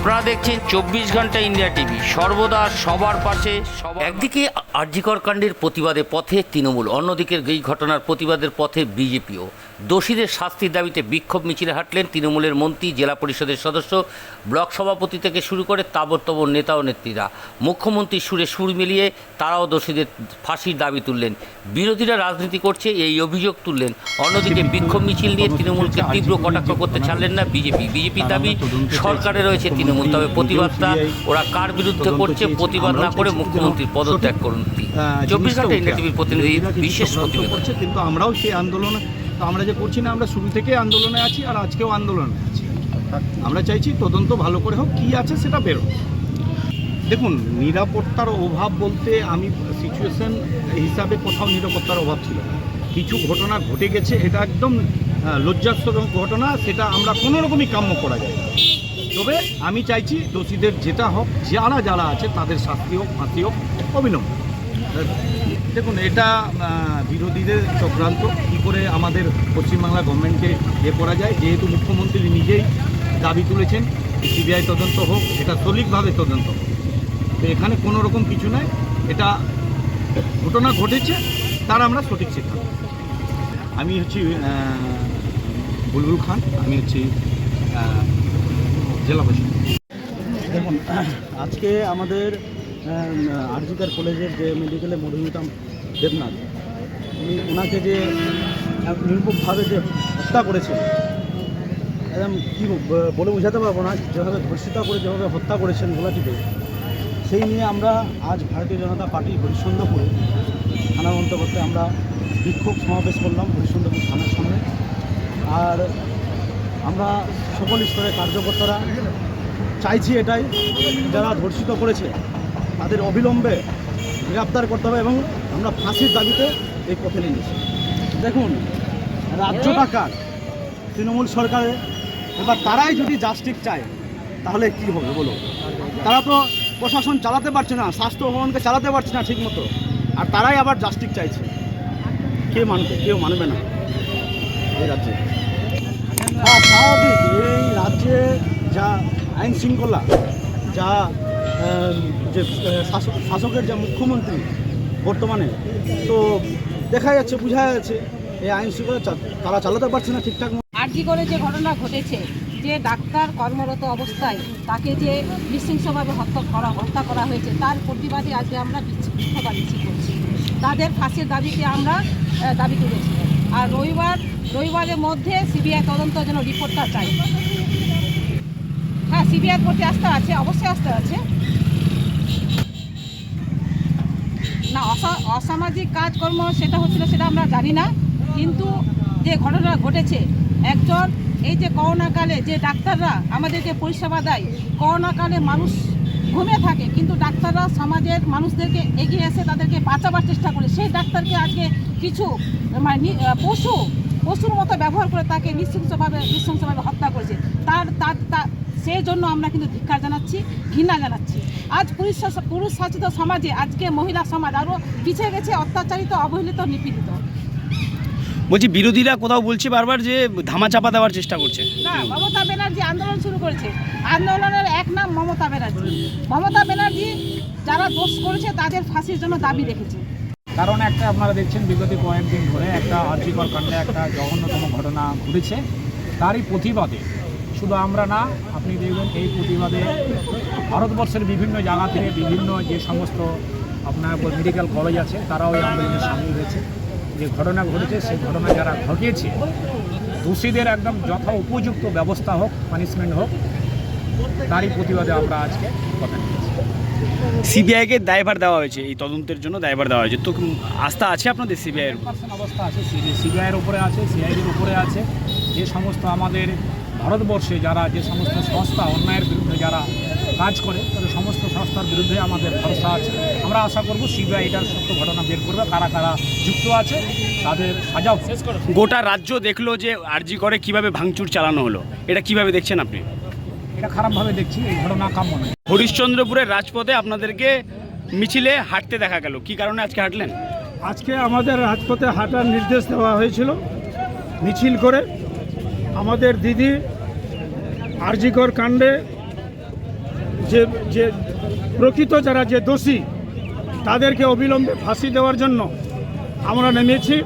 আপনারা দেখছেন চব্বিশ ঘণ্টা ইন্ডিয়া টিভি। সর্বদা সবার পাশে একদিকে আর্যিকর কাণ্ডের প্রতিবাদে পথে তৃণমূল, অন্যদিকে এই ঘটনার প্রতিবাদের পথে বিজেপিও। দোষীদের শাস্তির দাবিতে বিক্ষোভ মিছিলে হাঁটলেন তৃণমূলের মন্ত্রী জেলা পরিষদের সদস্য ব্লক সভাপতি থেকে শুরু করে তাবড়তব নেতা ও নেত্রীরা। মুখ্যমন্ত্রীর সুরে সুর মিলিয়ে তারাও দোষীদের ফাঁসির দাবি তুললেন। বিরোধীরা রাজনীতি করছে এই অভিযোগ তুললেন। অন্যদিকে বিক্ষোভ মিছিল নিয়ে তৃণমূলকে তীব্র কটাক্ষ করতে ছাড়লেন না বিজেপি। বিজেপির দাবি সরকারে রয়েছে তৃণমূল। তবে প্রতিবাদটা ওরা কার বিরুদ্ধে করছে প্রতিবাদ না করে মুখ্যমন্ত্রীর পদত্যাগ করুন চব্বিশ ঘণ্টা ইন্ডিয়া টিভির প্রতিনিধি বিশেষ প্রতিবেদন। করছে কিন্তু আমরাও সেই আন্দোলনে তো আমরা যে করছি না আমরা শুরু থেকে আন্দোলনে আছি আর আজকেও আন্দোলনে আছি। আমরা চাইছি তদন্ত ভালো করে হোক কী আছে সেটা বেরো দেখুন নিরাপত্তার অভাব বলতে আমি সিচুয়েশন হিসাবে কোথাও নিরাপত্তার অভাব ছিল কিছু ঘটনা ঘটে গেছে এটা একদম আহ, লজ্জাস্কর ঘটনা সেটা আমরা কোনো রকমই কাম্য করা যায় তবে আমি চাইছি দোষীদের যেটা হোক যারা যারা আছে তাদের শাস্তি হোক ফাঁসি হোক অবিলম্বে। দেখুন, এটা বিরোধীদের চক্রান্ত। কী করে আমাদের পশ্চিমবাংলা গভর্নমেন্টকে এ করা যায়? যেহেতু মুখ্যমন্ত্রী নিজেই দাবি তুলেছেন, সিবিআই তদন্ত হোক, এটা সলিকভাবে তদন্ত হোক। তো এখানে কোনো রকম কিছু নয় এটা ঘটনা ঘটেছে, তার আমরা সঠিক সিদ্ধান্ত। আমি হচ্ছি বুলবুল খান, আমি হচ্ছি জেলা পরিষদ দেখুন, আজকে আমাদের আরজিকার কলেজের যে মেডিকেলে মধুমিতা দেবনাথ, উনি ওনাকে যে এক নির্মমভাবে যে হত্যা করেছে একদম কী বলে বোঝাতে পারব না, যেভাবে ধর্ষিতা করে, যেভাবে হত্যা করেছেন গোলাটিতে সেই নিয়ে আমরা আজ ভারতীয় জনতা পার্টি হরিশ্চন্দ্রপুরে থানার অন্তর্গতে আমরা বিক্ষোভ সমাবেশ করলাম হরিশ্চন্দ্রপুর থানার সামনে। আর আমরা সকল স্তরের কার্যকর্তারা চাইছি এটাই, যারা ধর্ষিত করেছে তাদের অবিলম্বে গ্রেপ্তার করতে হবে এবং আমরা ফাঁসির দাবিতে এই পথে নিয়েছি দেখুন রাজ্য কার? তৃণমূল সরকারে এবার তারাই যদি জাস্টিক চায় তাহলে কি হবে বলো তারা তো প্রশাসন চালাতে পারছে না স্বাস্থ্য ভবনকে চালাতে পারছে না ঠিক মতো আর তারাই আবার জাস্টিক চাইছে। কে মানবে কেউ মানবে না এই রাজ্যে। হ্যাঁ স্বাভাবিক এই রাজ্যে যা আইন শৃঙ্খলা যা যে শাসক- শাসকের যে মুখ্যমন্ত্রী বর্তমানে, তো দেখা যাচ্ছে, বোঝা যাচ্ছে, এই আইন শৃঙ্খলা তারা চালাতে পারছে না ঠিকঠাক। আরজি করে যে ঘটনা ঘটেছে, যে ডাক্তার কর্মরত অবস্থায় তাকে যে নৃশংসভাবে হত্যা করা হত্যা করা হয়েছে, তার প্রতিবাদে আজকে আমরা বিক্ষোভা করছি। তাদের ফাঁসির দাবিতে আমরা দাবি তুলেছি। আর রবিবার, রবিবারের মধ্যে সিবিআই তদন্ত যেন রিপোর্টটা চাই হ্যাঁ সিবিআই করতে আসতে আছে, অবশ্যই আসতে আছে না অসা- অসামাজিক কাজকর্ম সেটা হচ্ছিল সেটা আমরা জানি না। কিন্তু যে ঘটনা ঘটেছে, একজন এই যে করোনাকালে যে ডাক্তাররা আমাদেরকে পরিষেবা দেয়, করোনাকালে মানুষ ঘুমিয়ে থাকে, কিন্তু ডাক্তাররা সমাজের মানুষদেরকে এগিয়ে এসে তাদেরকে বাঁচাবার চেষ্টা করে। সেই ডাক্তারকে আজকে কিছু মানে পশু, পশুর মতো ব্যবহার করে তাকে নৃশংসভাবে নৃশংসভাবে হত্যা করেছে। তার তার, তার- সেই জন্য আমরা কিন্তু ধিক্কার জানাচ্ছি ঘৃণা জানাচ্ছি। আজ পুরুষ পুরুষ শাসিত সমাজে আজকে মহিলা সমাজ আরও পিছিয়ে গেছে অত্যাচারিত অবহেলিত নিপীড়িত। বলছি বিরোধীরা কোথাও বলছে বারবার যে ধামাচাপা দেওয়ার চেষ্টা করছে? না মমতা ব্যানার্জি আন্দোলন শুরু করেছে। আন্দোলনের এক নাম মমতা ব্যানার্জি। মমতা ব্যানার্জি যারা দোষ করেছে তাদের ফাঁসির জন্য দাবি রেখেছে। কারণ একটা আপনারা দেখছেন বিগত কয়েকদিন ধরে একটা আর্যিকর কাণ্ডে একটা জঘন্যতম ঘটনা ঘটেছে। তারই প্রতিবাদে শুধু আমরা না আপনি দেখবেন এই প্রতিবাদে ভারতবর্ষের বিভিন্ন জায়গা থেকে বিভিন্ন যে সমস্ত আপনার মেডিকেল কলেজ আছে তারাও এই আন্দোলনে সামিল হয়েছে। যে ঘটনা ঘটেছে সেই ঘটনা যারা ঘটিয়েছে দোষীদের একদম যথা উপযুক্ত ব্যবস্থা হোক পানিশমেন্ট হোক তারই প্রতিবাদে আমরা আজকে কথা সিবিআইকে দায়ভার দেওয়া হয়েছে এই তদন্তের জন্য দায়ভার দেওয়া হয়েছে। তো আস্থা আছে আপনাদের সিবিআইয়ের অবস্থা আছে সিবিআইয়ের উপরে আছে সিআইডির উপরে আছে। যে সমস্ত আমাদের ভারতবর্ষে যারা যে সমস্ত সংস্থা অন্যায়ের বিরুদ্ধে যারা কাজ করে তাদের সমস্ত সংস্থার বিরুদ্ধে আমাদের ভরসা আছে। আমরা আশা করব সিবিআই এটার সত্য ঘটনা বের করবে কারা কারা যুক্ত আছে তাদের সাজাও। শেষ করে। গোটা রাজ্য দেখল যে আরজি করে কীভাবে ভাঙচুর চালানো হলো। এটা কীভাবে দেখছেন আপনি? এটা খারাপভাবে দেখছি এই ঘটনা কাম্য নয়। হরিশ্চন্দ্রপুরের রাজপথে আপনাদেরকে মিছিলে হাঁটতে দেখা গেল। কি কারণে আজকে হাঁটলেন? আজকে আমাদের রাজপথে হাঁটার নির্দেশ দেওয়া হয়েছিল মিছিল করে। আমাদের দিদি আরজিকর কাণ্ডে যে যে প্রকৃত যারা যে দোষী, তাদেরকে অবিলম্বে ফাঁসি দেওয়ার জন্য আমরা নেমেছি।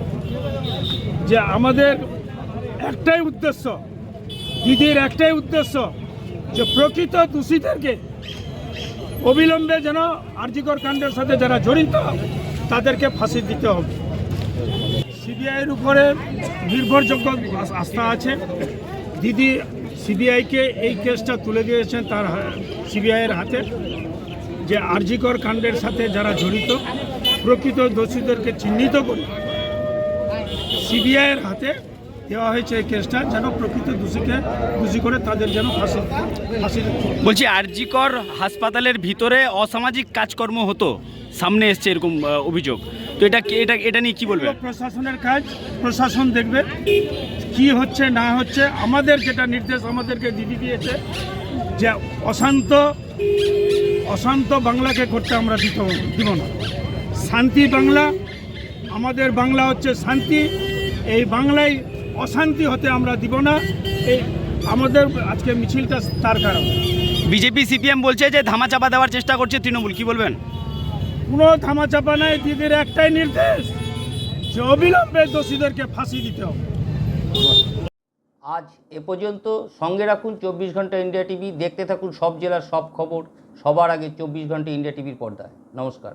যে আমাদের একটাই উদ্দেশ্য, দিদির একটাই উদ্দেশ্য, যে প্রকৃত দোষীদেরকে অবিলম্বে যেন আরজিকর কাণ্ডের সাথে যারা জড়িত, তাদেরকে ফাঁসি দিতে হবে। সিবিআইয়ের উপরে নির্ভরযোগ্য আস্থা আছে। দিদি সিবিআইকে এই কেসটা তুলে দিয়েছেন তার সিবিআইয়ের হাতে, যে আরজিকর কাণ্ডের সাথে যারা জড়িত, প্রকৃত দোষীদেরকে চিহ্নিত করে সিবিআইয়ের হাতে দেওয়া হয়েছে এই কেসটা, যেন প্রকৃত দোষীকে দোষী করে তাদের যেন ফাঁসি ফাঁসি বলছি, আরজিকর হাসপাতালের ভিতরে অসামাজিক কাজকর্ম হতো? সামনে এসছে এরকম অভিযোগ। তো এটা এটা এটা নিয়ে কি বলবেন? প্রশাসনের কাজ প্রশাসন দেখবে কি হচ্ছে না হচ্ছে। আমাদের যেটা নির্দেশ আমাদেরকে দিদি দিয়েছে যে অশান্ত অশান্ত বাংলাকে করতে আমরা দিত দিব না। শান্তি বাংলা আমাদের বাংলা হচ্ছে শান্তি। এই বাংলায় অশান্তি হতে আমরা দিব না। এই আমাদের আজকে মিছিলটা তার কারণ। বিজেপি সিপিএম বলছে যে ধামাচাপা দেওয়ার চেষ্টা করছে তৃণমূল কি বলবেন? কোনো থামাচাপা নাই, দিদির একটাই নির্দেশ, যে অবিলম্বে দোষীদেরকে ফাঁসি দিতে হবে। আজ এ পর্যন্ত সঙ্গে রাখুন চব্বিশ ঘণ্টা ইন্ডিয়া টিভি, দেখতে থাকুন সব জেলার সব খবর, সবার আগে চব্বিশ ঘণ্টা ইন্ডিয়া টিভির পর্দায়। নমস্কার।